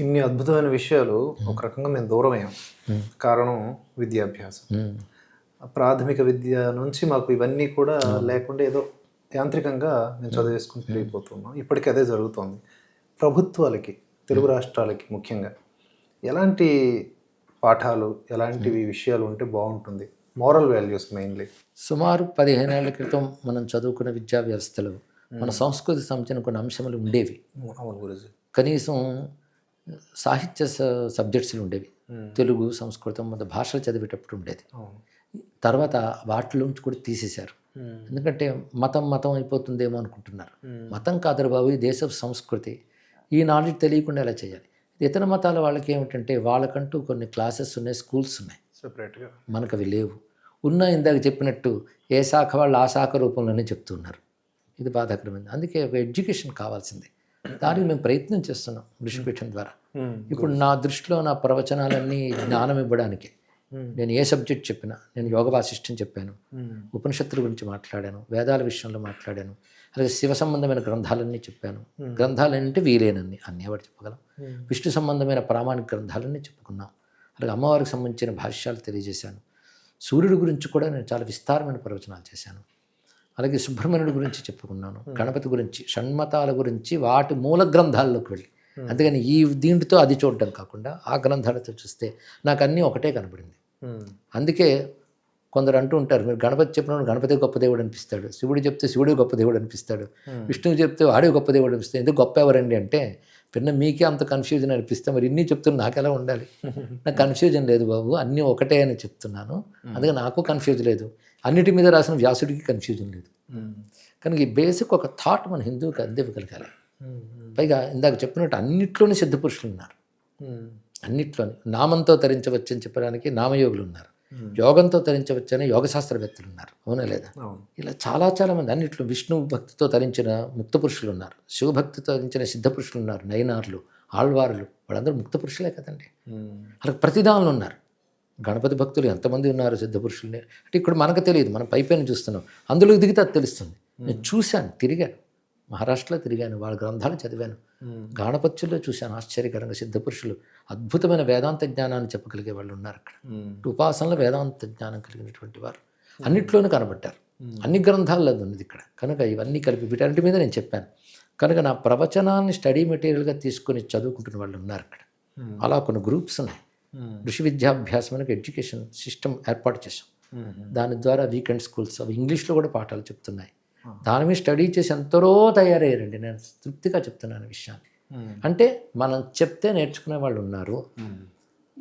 ఇన్ని అద్భుతమైన విషయాలు ఒక రకంగా మేము దూరం అయ్యాం కారణం విద్యాభ్యాసం. ప్రాథమిక విద్య నుంచి మాకు ఇవన్నీ కూడా లేకుండా ఏదో యాంత్రికంగా మేము చదివేసుకుని పెరిగిపోతున్నాం. ఇప్పటికీ అదే జరుగుతోంది. ప్రభుత్వాలకి తెలుగు రాష్ట్రాలకి ముఖ్యంగా ఎలాంటి పాఠాలు ఎలాంటివి విషయాలు ఉంటే బాగుంటుంది? Moral values mainly. సుమారు పదిహేను ఏళ్ళ క్రితం మనం చదువుకున్న విద్యా వ్యవస్థలో మన సంస్కృతి సంబంధించిన కొన్ని అంశములు ఉండేవి. అవును గురుజీ. కనీసం సాహిత్య సబ్జెక్ట్స్లు ఉండేవి. తెలుగు సంస్కృతం మన భాషలు చదివేటప్పుడు ఉండేది. తర్వాత వాటిలోంచి కూడా తీసేశారు. ఎందుకంటే మతం మతం అయిపోతుందేమో అనుకుంటున్నారు. మతం కాదురా బాబు ఈ దేశ సంస్కృతి. ఈ నాలెడ్జ్ తెలియకుండా ఎలా చేయాలి? ఇతర మతాల వాళ్ళకి ఏమిటంటే వాళ్ళకంటూ కొన్ని క్లాసెస్ ఉన్నాయి స్కూల్స్ ఉన్నాయి. సెపరేట్గా. మనకు అవి లేవు. ఉన్న ఇందాక చెప్పినట్టు ఏ శాఖ వాళ్ళు ఆ శాఖ రూపంలోనే చెప్తున్నారు ఇది బాధాకరమైంది. అందుకే ఒక ఎడ్యుకేషన్ కావాల్సింది. దానికి మేము ప్రయత్నం చేస్తున్నాం ఋషిపీఠం ద్వారా. ఇప్పుడు నా దృష్టిలో నా ప్రవచనాలన్నీ జ్ఞానం ఇవ్వడానికి. నేను ఏ సబ్జెక్ట్ చెప్పినా నేను యోగ వాసిష్టం చెప్పాను. ఉపనిషత్తుల గురించి మాట్లాడాను వేదాల విషయంలో మాట్లాడాను అలాగే శివ సంబంధమైన గ్రంథాలన్నీ చెప్పాను. గ్రంథాలంటే వీలేనన్ని అన్నీ ఎవరు చెప్పగలం? విష్ణు సంబంధమైన ప్రామాణిక గ్రంథాలన్నీ చెప్పుకున్నాం. అలాగే అమ్మవారికి సంబంధించిన భాష్యాలు తెలియజేశాను. సూర్యుడి గురించి కూడా నేను చాలా విస్తారమైన ప్రవచనాలు చేశాను. అలాగే సుబ్రహ్మణ్యుడి గురించి చెప్పుకున్నాను గణపతి గురించి షణ్మతాల గురించి వాటి మూల గ్రంథాల్లోకి వెళ్ళి అంతేగాని ఈ దీంట్లో అది చూడడం కాకుండా ఆ గ్రంథాలతో చూస్తే నాకు అన్నీ ఒకటే కనబడింది. అందుకే కొందరు అంటూ ఉంటారు మీరు గణపతి చెప్పినప్పుడు గణపతి గొప్ప దేవుడు అనిపిస్తాడు శివుడు చెప్తే శివుడే గొప్ప దేవుడు అనిపిస్తాడు విష్ణువు చెప్తే వాడే గొప్ప దేవుడు అనిపిస్తాడు ఎందుకు గొప్ప ఎవరండి అంటే పిన్న మీకే అంత కన్ఫ్యూజన్ అనిపిస్తే మరి ఇన్ని చెప్తున్నా నాకు ఎలా ఉండాలి? నాకు కన్ఫ్యూజన్ లేదు బాబు అన్నీ ఒకటే అని చెప్తున్నాను అందుకే నాకు కన్ఫ్యూజ్ లేదు. అన్నిటి మీద రాసిన వ్యాసుడికి కన్ఫ్యూజన్ లేదు. కనుక ఈ బేసిక్ ఒక థాట్ మన హిందువుకి అందివ్వగలగాలి. పైగా ఇందాక చెప్పినట్టు అన్నిట్లోనే సిద్ధపురుషులు ఉన్నారు. అన్నిట్లోని నామంతో తరించవచ్చని చెప్పడానికి నామయోగులు ఉన్నారు. యోగంతో తరించవచ్చని యోగ శాస్త్రవేత్తలు ఉన్నారు. అవునా లేదా? ఇలా చాలా చాలా మంది అన్నిట్లో విష్ణు భక్తితో తరించిన ముక్త పురుషులు ఉన్నారు. శివభక్తితో తరించిన సిద్ధ పురుషులు ఉన్నారు. నయనార్లు ఆళ్వారులు. వాళ్ళందరూ ముక్త పురుషులే కదండి. అలా ప్రతిదానులు ఉన్నారు. గణపతి భక్తులు ఎంతమంది ఉన్నారు సిద్ధ పురుషుల్ని? అంటే ఇక్కడ మనకు తెలియదు మనం పైపైన చూస్తున్నాం. అందులోకి దిగితే అది తెలుస్తుంది. నేను చూశాను తిరిగాను. మహారాష్ట్రలో తిరిగాను వాళ్ళ గ్రంథాలు చదివాను. గాణపత్యుల్లో చూశాను ఆశ్చర్యకరంగా సిద్ధ పురుషులు. అద్భుతమైన వేదాంత జ్ఞానాన్ని చెప్పగలిగే వాళ్ళు ఉన్నారు అక్కడ. ఉపాసనలో వేదాంత జ్ఞానం కలిగినటువంటి వారు. అన్నిట్లోనూ కనబడ్డారు. అన్ని గ్రంథాల్లో ఉన్నది ఇక్కడ. కనుక ఇవన్నీ కలిపి వీటన్నిటి మీద నేను చెప్పాను. కనుక నా ప్రవచనాన్ని స్టడీ మెటీరియల్గా తీసుకొని చదువుకుంటున్న వాళ్ళు ఉన్నారు ఇక్కడ అలా కొన్ని గ్రూప్స్ ఉన్నాయి. ఋషి విద్యాభ్యాసం అనే ఎడ్యుకేషన్ సిస్టమ్ ఏర్పాటు చేశాం. దాని ద్వారా వీకెండ్ స్కూల్స్ అవి ఇంగ్లీష్లో కూడా పాఠాలు చెప్తున్నాయి. దాని మీద స్టడీ చేసి ఎంతరో తయారయ్యారండి. నేను తృప్తిగా చెప్తున్నాను విషయాన్ని. అంటే మనం చెప్తే నేర్చుకునే వాళ్ళు ఉన్నారు.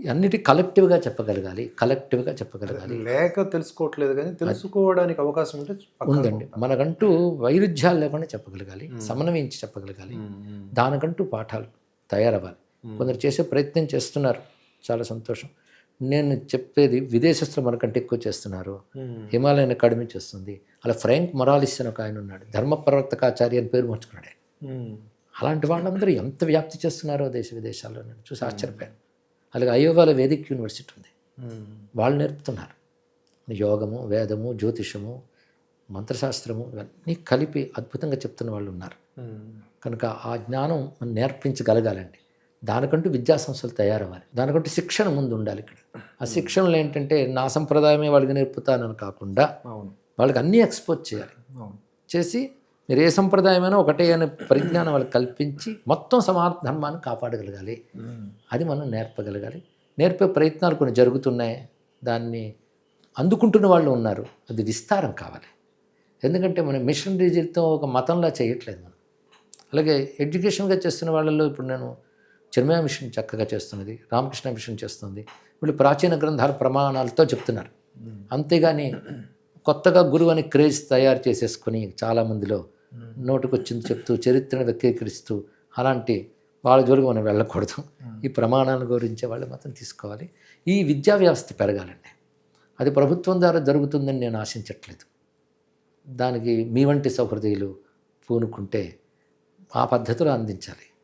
అన్నిటి కలెక్టివ్గా చెప్పగలగాలి కలెక్టివ్గా చెప్పగలగాలి. లేక తెలుసుకోవట్లేదు కానీ తెలుసుకోవడానికి అవకాశం ఉంటే ఉందండి. మనకంటూ వైరుధ్యాలు లేకుండా చెప్పగలగాలి సమన్వయించి చెప్పగలగాలి. దానికంటూ పాఠాలు తయారవ్వాలి. కొందరు చేసే ప్రయత్నం చేస్తున్నారు. చాలా సంతోషం. నేను చెప్పేది విదేశస్తులు మనకంటే ఎక్కువ చేస్తున్నారు. హిమాలయన్ అకాడమీ చేస్తుంది. అలా ఫ్రాంక్ మొరాలిస్ అని ఒక ఆయన ఉన్నాడు. ధర్మ ప్రవర్తకాచార్య అని పేరు మార్చుకున్నాడు. అలాంటి వాళ్ళందరూ ఎంత వ్యాప్తి చేస్తున్నారో దేశ విదేశాల్లో నేను చూసి ఆశ్చర్యపోయాను. అలాగే అయోగాల వేదిక్ యూనివర్సిటీ ఉంది. వాళ్ళు నేర్పుతున్నారు. యోగము వేదము జ్యోతిషము మంత్రశాస్త్రము ఇవన్నీ కలిపి అద్భుతంగా చెప్తున్న వాళ్ళు ఉన్నారు. కనుక ఆ జ్ఞానం మనం నేర్పించగలగాలండి. దానికంటూ విద్యా సంస్థలు తయారవ్వాలి. దానికంటూ శిక్షణ ముందు ఉండాలి ఇక్కడ. ఆ శిక్షణలో ఏంటంటే నా సంప్రదాయమే వాళ్ళకి నేర్పుతానని కాకుండా వాళ్ళకి అన్నీ ఎక్స్పోజ్ చేయాలి. చేసి మీరు ఏ సంప్రదాయమైనా ఒకటే అనే పరిజ్ఞానం వాళ్ళకి కల్పించి మొత్తం సమాజ ధర్మాన్ని కాపాడగలగాలి. అది మనం నేర్పగలగాలి. నేర్పే ప్రయత్నాలు కొన్ని జరుగుతున్నాయి. దాన్ని అందుకుంటున్న వాళ్ళు ఉన్నారు. అది విస్తారం కావాలి. ఎందుకంటే మనం మిషన్ రీజిల్తో ఒక మతంలా చేయట్లేదు మనం. అలాగే ఎడ్యుకేషన్గా చేస్తున్న వాళ్ళల్లో ఇప్పుడు నేను చిరుమయ మిషన్ చక్కగా చేస్తున్నది రామకృష్ణ మిషన్ చేస్తుంది. వీళ్ళు ప్రాచీన గ్రంథాల ప్రమాణాలతో చెప్తున్నారు. అంతేగాని కొత్తగా గురువు అని క్రేజ్ తయారు చేసేసుకొని చాలామందిలో నోటుకొచ్చింది చెప్తూ చరిత్రను వ్యక్తీకరిస్తూ అలాంటి వాళ్ళ జోలికి మనం వెళ్ళకూడదు. ఈ ప్రమాణాల గురించే వాళ్ళు మాత్రం తీసుకోవాలి. ఈ విద్యా వ్యవస్థ పెరగాలండి. అది ప్రభుత్వం ద్వారా జరుగుతుందని నేను ఆశించట్లేదు. దానికి మీ వంటి సౌహృదయులు పూనుకుంటే ఆ పద్ధతిలో అందించాలి.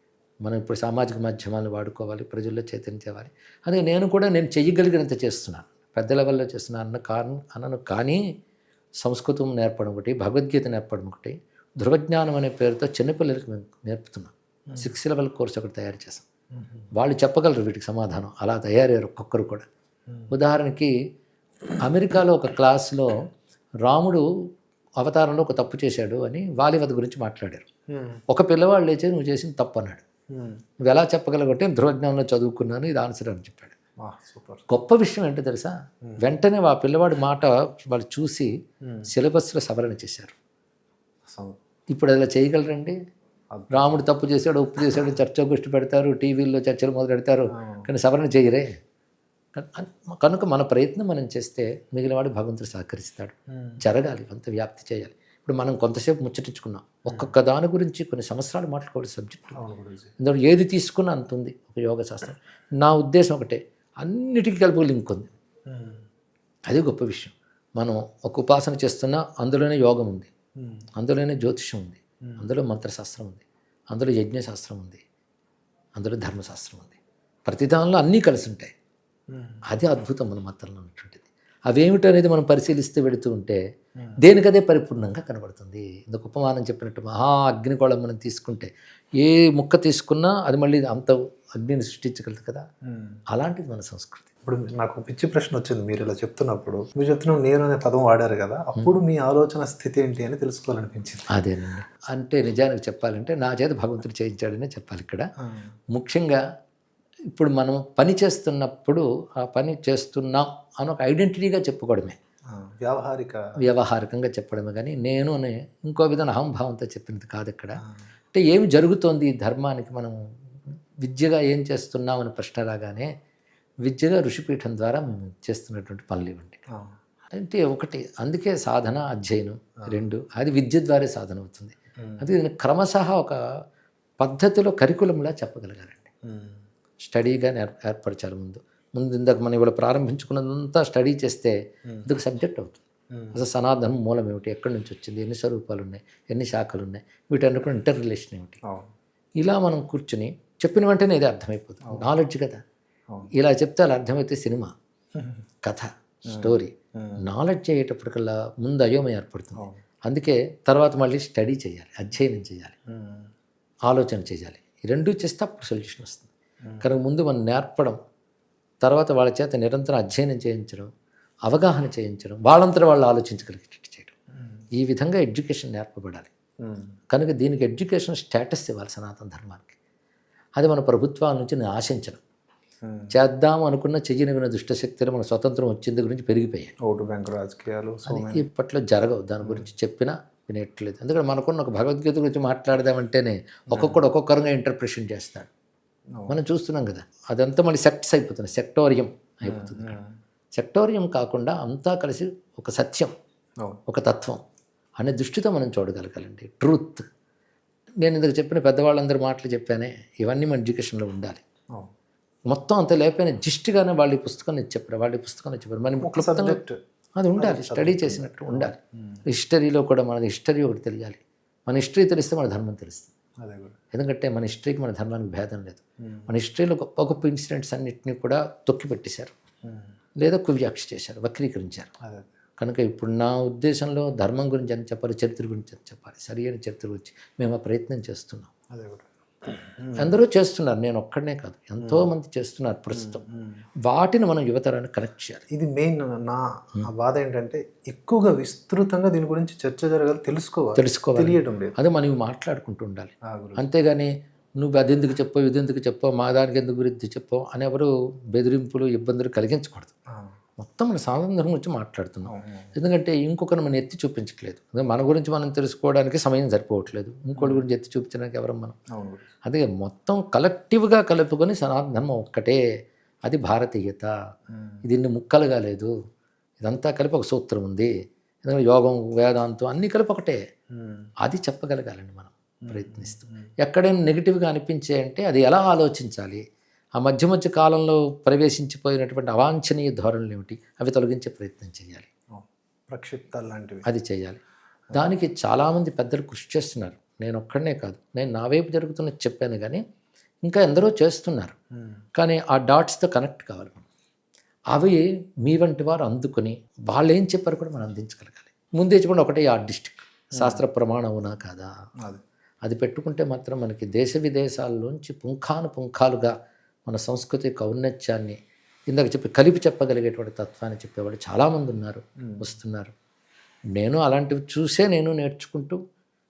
మనం ఇప్పుడు సామాజిక మాధ్యమాలను వాడుకోవాలి ప్రజల్లో చైతన్యం తేవాలి అదే నేను కూడా నేను చెయ్యగలిగినంత చేస్తున్నాను పెద్ద లెవెల్లో చేస్తున్నాను అన్న కారణం అనను కానీ సంస్కృతం నేర్పడం ఒకటి భగవద్గీత నేర్పడం ఒకటి ధృవజ్ఞానం అనే పేరుతో చిన్నపిల్లలకి మేము నేర్పుతున్నాం. సిక్స్ లెవెల్ కోర్స్ ఒకటి తయారు చేసాం వాళ్ళు చెప్పగలరు వీటికి సమాధానం. అలా తయారయ్యారు ఒక్కొక్కరు కూడా. ఉదాహరణకి అమెరికాలో ఒక క్లాస్లో రాముడు అవతారంలో ఒక తప్పు చేశాడు అని వాలివత గురించి మాట్లాడారు. ఒక పిల్లవాడు లేచి నువ్వు చేసింది తప్పు అన్నాడు. నువ్వు ఎలా చెప్పగలగంటే ధ్రువజ్ఞానంలో చదువుకున్నాను ఇది ఆన్సర్ అని చెప్పాడు. గొప్ప విషయం ఏంటో తెలుసా? వెంటనే ఆ పిల్లవాడి మాట వాళ్ళు చూసి సిలబస్లో సవరణ చేశారు. ఇప్పుడు అలా చేయగలరండి? రాముడు తప్పు చేశాడు ఉప్పు చేశాడు చర్చ గోష్ఠి పెడతారు టీవీల్లో చర్చలు మొదలు పెడతారు కానీ సవరణ చేయరే. కన్- కనుక మన ప్రయత్నం మనం చేస్తే మిగిలిన వాడు భగవంతుడు సహకరిస్తాడు. జరగాలి అంత వ్యాప్తి చేయాలి. ఇప్పుడు మనం కొంతసేపు ముచ్చటించుకున్నాం. ఒక్కొక్క దాని గురించి కొన్ని సంవత్సరాలు మాట్లాడుకోవాలి సబ్జెక్టు ఇందులో ఏది తీసుకున్నా అంత ఉంది ఒక యోగ శాస్త్రం. నా ఉద్దేశం ఒకటే అన్నిటికీ కలిపి లింక్ ఉంది అది గొప్ప విషయం. మనం ఒక ఉపాసన చేస్తున్నా అందులోనే యోగం ఉంది. అందులోనే జ్యోతిషం ఉంది. అందులో మంత్రశాస్త్రం ఉంది. అందులో యజ్ఞశాస్త్రం ఉంది. అందులో ధర్మశాస్త్రం ఉంది. ప్రతి దానిలో అన్నీ కలిసి ఉంటాయి. అది అద్భుతం మన మతంలో ఉన్నటువంటిది. అవేమిటి అనేది మనం పరిశీలిస్తూ వెళుతూ ఉంటే దేనికదే పరిపూర్ణంగా కనబడుతుంది. ఇందుకు ఉపమానం చెప్పినట్టు మహా అగ్నికోళం మనం తీసుకుంటే ఏ ముక్క తీసుకున్నా అది మళ్ళీ అంత అగ్నిని సృష్టించగలదు కదా? అలాంటిది మన సంస్కృతి. ఇప్పుడు నాకు పిచ్చి ప్రశ్న వచ్చింది మీరు ఇలా చెప్తున్నప్పుడు. మీరు చెప్తున్న నేను అనే పదం వాడారు కదా. అప్పుడు మీ ఆలోచన స్థితి ఏంటి అని తెలుసుకోవాలనిపించింది. అదేనండి. అంటే నిజానికి చెప్పాలంటే నా చేత భగవంతుడు చేయించాడనే చెప్పాలి ఇక్కడ. ముఖ్యంగా ఇప్పుడు మనం పని చేస్తున్నప్పుడు ఆ పని చేస్తున్నాం అని ఒక ఐడెంటిటీగా చెప్పుకోవడమే. వ్యావహారిక. వ్యవహారికంగా చెప్పడమే కానీ నేను అనే ఇంకో విధంగా అహంభావంతో చెప్పినది కాదు ఇక్కడ. అంటే ఏమి జరుగుతోంది ఈ ధర్మానికి మనం విద్యగా ఏం చేస్తున్నాం అని ప్రశ్న రాగానే విద్యగా ఋషిపీఠం ద్వారా మేము చేస్తున్నటువంటి పనులు ఇవ్వండి. అంటే ఒకటి అందుకే సాధన అధ్యయనం రెండు అది విద్య ద్వారా సాధన అవుతుంది. ఉమ్, అది దీన్ని క్రమశః ఒక పద్ధతిలో కరికులంలా చెప్పగలగాలండి. స్టడీగా ఏర్ ఏర్పరచాలి ముందు. ముందు ఇందాక మనం ఇవాళ ప్రారంభించుకున్నదంతా స్టడీ చేస్తే ఇది ఒక సబ్జెక్ట్ అవుతుంది. అసలు సనాతనం మూలం ఏమిటి? ఎక్కడి నుంచి వచ్చింది? ఎన్ని స్వరూపాలు ఉన్నాయి ఎన్ని శాఖలు ఉన్నాయి వీటన్ని కూడా ఇంటర్ రిలేషన్ ఏమిటి ఇలా మనం కూర్చుని చెప్పిన వెంటనే ఇది అర్థమైపోతుంది. నాలెడ్జ్ కదా. ఇలా చెప్తే అలా అర్థమైతే సినిమా కథ స్టోరీ. నాలెడ్జ్ అయ్యేటప్పటికల్లా ముందు అయోమయం ఏర్పడుతుంది. అందుకే తర్వాత మళ్ళీ స్టడీ చేయాలి అధ్యయనం చేయాలి ఆలోచన చేయాలి. ఈ రెండు చేస్తే అప్పుడు సొల్యూషన్ వస్తుంది. కనుక ముందు మనం నేర్పడం తర్వాత వాళ్ళ చేత నిరంతరం అధ్యయనం చేయించడం అవగాహన చేయించడం వాళ్ళంతా వాళ్ళు ఆలోచించగలిగేటట్టు చేయడం. ఈ విధంగా ఎడ్యుకేషన్ నేర్పబడాలి. కనుక దీనికి ఎడ్యుకేషన్ స్టేటస్ ఇవ్వాలి సనాతన ధర్మానికి. అది మన ప్రభుత్వాల నుంచి నేను ఆశించను. చేద్దాం అనుకున్న చెయ్యని విన దుష్టశక్తులు మన స్వతంత్రం వచ్చింది గురించి పెరిగిపోయాయి. ఓటు బ్యాంకు రాజకీయాలు ఇప్పట్లో జరగవు. దాని గురించి చెప్పినా వినేట్లేదు. ఎందుకంటే మనకున్న ఒక భగవద్గీత గురించి మాట్లాడదామంటేనే ఒక్కొక్కడు ఒక్కొక్కరుగా ఇంటర్ప్రిషన్ చేస్తాడు. మనం చూస్తున్నాం కదా అదంతా మళ్ళీ సెక్ట్స్ అయిపోతుంది సెక్టోరియం అయిపోతుంది సెక్టోరియం కాకుండా అంతా కలిసి ఒక సత్యం ఒక తత్వం అనే దృష్టితో మనం చూడగలగాలండి. ట్రూత్ నేను ఇందుకు చెప్పిన పెద్దవాళ్ళందరూ మాటలు చెప్పానే ఇవన్నీ మన ఎడ్యుకేషన్లో ఉండాలి. మొత్తం అంత లేకపోయినా జిస్ట్గానే వాళ్ళు పుస్తకం చెప్పారు వాళ్ళు పుస్తకం చెప్పారు మనం క్లుప్తంగా సబ్జెక్ట్ అది ఉండాలి స్టడీ చేసినట్టు ఉండాలి. హిస్టరీలో కూడా మన హిస్టరీ ఒకటి తెలియాలి. మన హిస్టరీ తెలిస్తే మన ధర్మం తెలుస్తుంది. ఎందుకంటే మన హిస్టరీకి మన ధర్మానికి భేదం లేదు. మన హిస్టరీలో గొప్ప గొప్ప ఇన్సిడెంట్స్ అన్నింటినీ కూడా తొక్కి పెట్టేశారు. లేదా కువ్యాక్ష చేశారు వక్రీకరించారు. కనుక ఇప్పుడు నా ఉద్దేశంలో ధర్మం గురించి ఎంత చెప్పాలి చరిత్ర గురించి ఎంత చెప్పాలి సరి అయిన చరిత్ర గురించి మేము ఆ ప్రయత్నం చేస్తున్నాం. అదే కూడా. అందరూ చేస్తున్నారు నేను ఒక్కడనే కాదు. ఎంతో మంది చేస్తున్నారు ప్రస్తుతం. ఉమ్. వాటిని మనం యువతరానికి కనెక్ట్ చేయాలి. ఇది మెయిన్ నా బాధ ఏంటంటే ఎక్కువగా విస్తృతంగా దీని గురించి చర్చ జరగాలి తెలుసుకోవాలి. తెలుసుకోవాలి. తెలియటం లేదు. అదే మనం మాట్లాడుకుంటూ ఉండాలి. అంతేగాని నువ్వు అది ఎందుకు చెప్పావు ఇది ఎందుకు చెప్పావు మా దానికి ఎందుకు గురించి చెప్పావు అని ఎవరు బెదిరింపులు ఇబ్బందులు కలిగించకూడదు. మొత్తం మన స్వాతంత్రం గురించి మాట్లాడుతున్నాం. ఎందుకంటే ఇంకొకరిని మనం ఎత్తి చూపించట్లేదు. మన గురించి మనం తెలుసుకోవడానికి సమయం సరిపోవట్లేదు. ఇంకోటి గురించి ఎత్తి చూపించడానికి ఎవరం మనం. అదే మొత్తం కలెక్టివ్గా కలుపుకొని సనాతన ధర్మం ఒక్కటే. అది భారతీయత. ఇది ఇన్ని ముక్కలుగా లేదు. ఇదంతా కలిపి ఒక సూత్రం ఉంది. ఎందుకంటే యోగం వేదాంతం అన్నీ కలిపి ఒకటే. అది చెప్పగలగాలండి మనం ప్రయత్నిస్తూ. ఎక్కడైనా నెగిటివ్గా అనిపించే అంటే అది ఎలా ఆలోచించాలి? ఆ మధ్య మధ్య కాలంలో ప్రవేశించిపోయినటువంటి అవాంఛనీయ ధోరణులు ఏమిటి? అవి తొలగించే ప్రయత్నం చేయాలి. ప్రక్షిప్తాలు లాంటివి. అది చేయాలి. దానికి చాలామంది పెద్దలు కృషి చేస్తున్నారు. నేను ఒక్కడనే కాదు. నేను నా వైపు జరుగుతున్నది చెప్పాను కానీ ఇంకా ఎందరో చేస్తున్నారు. కానీ ఆ డాట్స్తో కనెక్ట్ కావాలి మనం. అవి మీ వంటి వారు అందుకుని వాళ్ళు ఏం చెప్పారు కూడా మనం అందించగలగాలి. ముందే చెప్పండి ఒకటే ఆర్టిస్టిక్ శాస్త్ర ప్రమాణం అవునా కాదా? అది. పెట్టుకుంటే మాత్రం మనకి దేశ విదేశాల్లోంచి పుంఖాను పుంఖాలుగా మన సంస్కృతి ఔన్నత్యాన్ని ఇందాక చెప్పి కలిపి చెప్పగలిగేటువంటి తత్వాన్ని చెప్పేవాళ్ళు చాలామంది ఉన్నారు వస్తున్నారు. నేను అలాంటివి చూసే నేను నేర్చుకుంటూ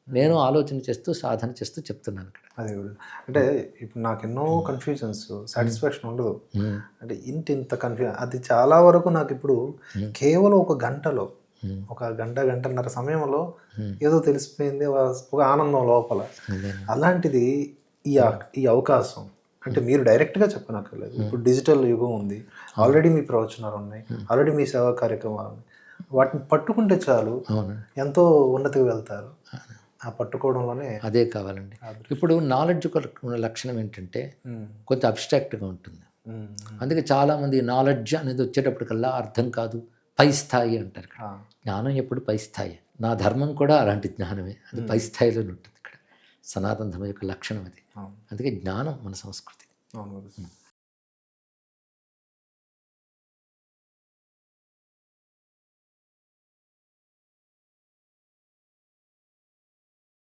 నేను ఆలోచన చేస్తూ సాధన చేస్తూ చెప్తున్నాను ఇక్కడ. అదే. అంటే ఇప్పుడు నాకు ఎన్నో కన్ఫ్యూజన్స్ సాటిస్ఫాక్షన్ ఉండదు. అంటే ఇంత ఇంత కన్ఫ్యూజన్ అది చాలా వరకు నాకు ఇప్పుడు కేవలం ఒక గంటలో ఒక గంట గంటన్నర సమయంలో ఏదో తెలిసిపోయింది ఒక- ఆనందం లోపల. అలాంటిది ఈ ఈ అవకాశం అంటే మీరు డైరెక్ట్గా చెప్పనక్కర్లేదు. ఇప్పుడు డిజిటల్ యుగం ఉంది. ఆల్రెడీ మీ ప్రవచనాలు ఉన్నాయి. ఆల్రెడీ మీ సేవా కార్యక్రమాలు ఉన్నాయి. వాటిని పట్టుకుంటే చాలు ఎంతో ఉన్నతికి వెళ్తారు. ఆ పట్టుకోవడంలోనే అదే కావాలండి. ఇప్పుడు నాలెడ్జ్ ఉన్న లక్షణం ఏంటంటే కొంచెం అబ్స్ట్రాక్ట్గా ఉంటుంది. అందుకే చాలామంది నాలెడ్జ్ అనేది వచ్చేటప్పటికల్లా అర్థం కాదు. పై స్థాయి అంటారు ఇక్కడ. జ్ఞానం ఎప్పుడు పై స్థాయి. నా ధర్మం కూడా అలాంటి జ్ఞానమే. అది పై స్థాయిలో ఉంటుంది ఇక్కడ. సనాతన ధర్మం యొక్క లక్షణం అది. అందుకే జ్ఞానం మన సంస్కృతి. అవును.